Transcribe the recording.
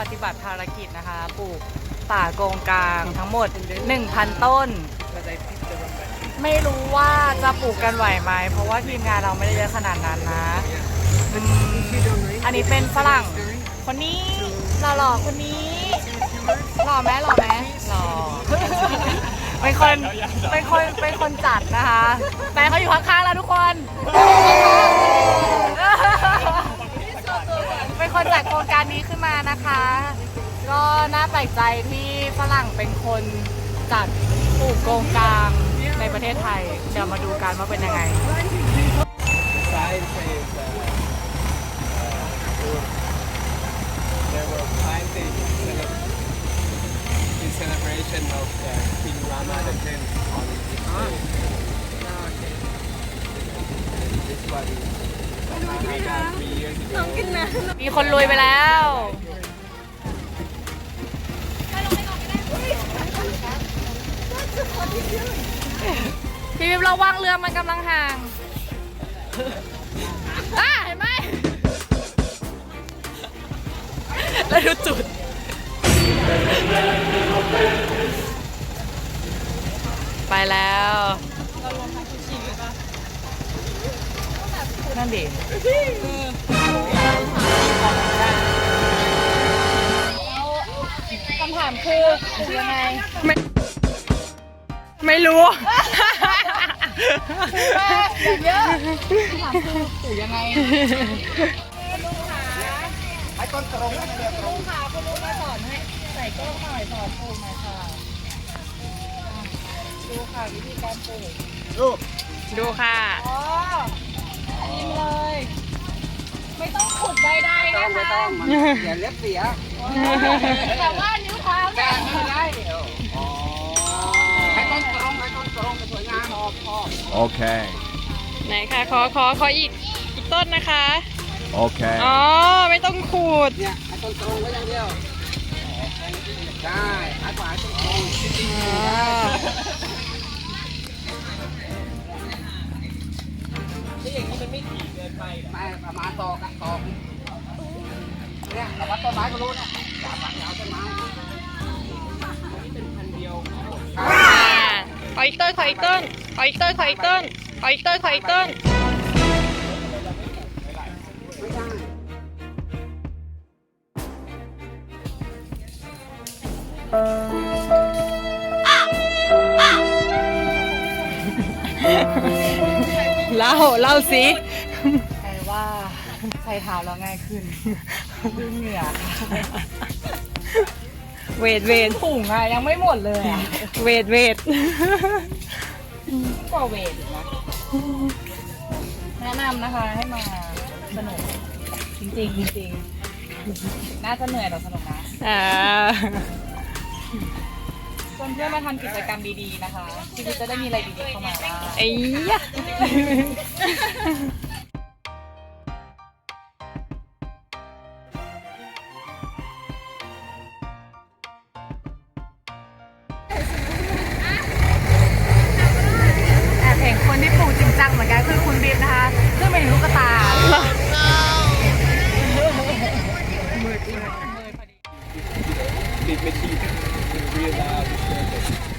ปฏิบัติภารกิจนะคะ ปลูกป่าโกงกลางทั้งหมด 1,000 ต้น ไม่รู้ว่าจะปลูกกันไหวไหม เพราะว่าทีมงานเราไม่ได้เยอะขนาดนั้นนะอืมอันนี้เป็นฝรั่ง คนนี้หล่อๆคนนี้หล่อไหมหล่อไหมหล่อเป็นคนเป็นคนเป็นคนจัดนะคะแต่เขาอยู่ข้างๆแล้วทุกคน เป็นคน จัดโครงการนี้ขึ้นมานะคะ ก็น่าแปลกใจที่ฝรั่งเป็นคนจัดปลูกโกงกลางในประเทศไทย เดี๋ยวมาดูกันว่าเป็นยังไง sign says uh, uh, three years ago. มีคนลุยไปแล้วพี่วิบระวังเรือมันกำลังห่างอะเห็นไหมแล้วดูจุด ไปแล้วนั่นดิ ยังไง ไม่ ไม่รู้อย่างเยอะคำถามคือปู่ยังไงลุงขาไอ้ต้นตรงลุงขาคุณลุงมาสอนให้ใส่กล้องหน่อยสอนปู่หน่อยค่ะอะดูค่ะวิธีการปลูกดูค่ะอ๋อกินเลย ไม่ต้องขุดใดๆนะคะไม่ต้องมันอย่าเล็บเสียแต่ว่านิ้วเท้าเนี่ยไม่ ได้อ๋อให้ต้นตรงให้ต้นตรงสวยงามพอพอ Okay. ไหนคะขอขอขออีกอีกต้นนะคะ Okay. อ๋อ ไม่ต้องขูด เนี่ยให้ต้นตรงไว้อย่างเดียวได้ให้ขวาให้ต้นตรงอ๋อไม่ประมาณตอกอะตอกเนี่ยแต่ว่าต้นไม้ก็รู้เนี่ยอย่าฝังยาวต้นไม้ ขออีกต้นขออีกต้นขออีกต้นขออีกต้นขออีกต้นขออีกต้นไม่ได้เล่าเล่าสิใครว่าใส่เท้าแล้วง่ายขึ้นดูเหงื่อค่ะ เวทเวทถุงอะยังไม่หมดเลยอะเวทเวทกว่าเวทอีกนะแนะนำนะคะให้มาสนุกจริงๆจริงๆน่าจะเหนื่อยแต่สนุกนะอ่าชวนเพื่อนมาทำกิจกรรมดีๆนะคะชีวิตจะได้มีอะไรดีๆเข้ามาบ้าง ไอ้ยะ deep mid-deep. Real loud disturbance.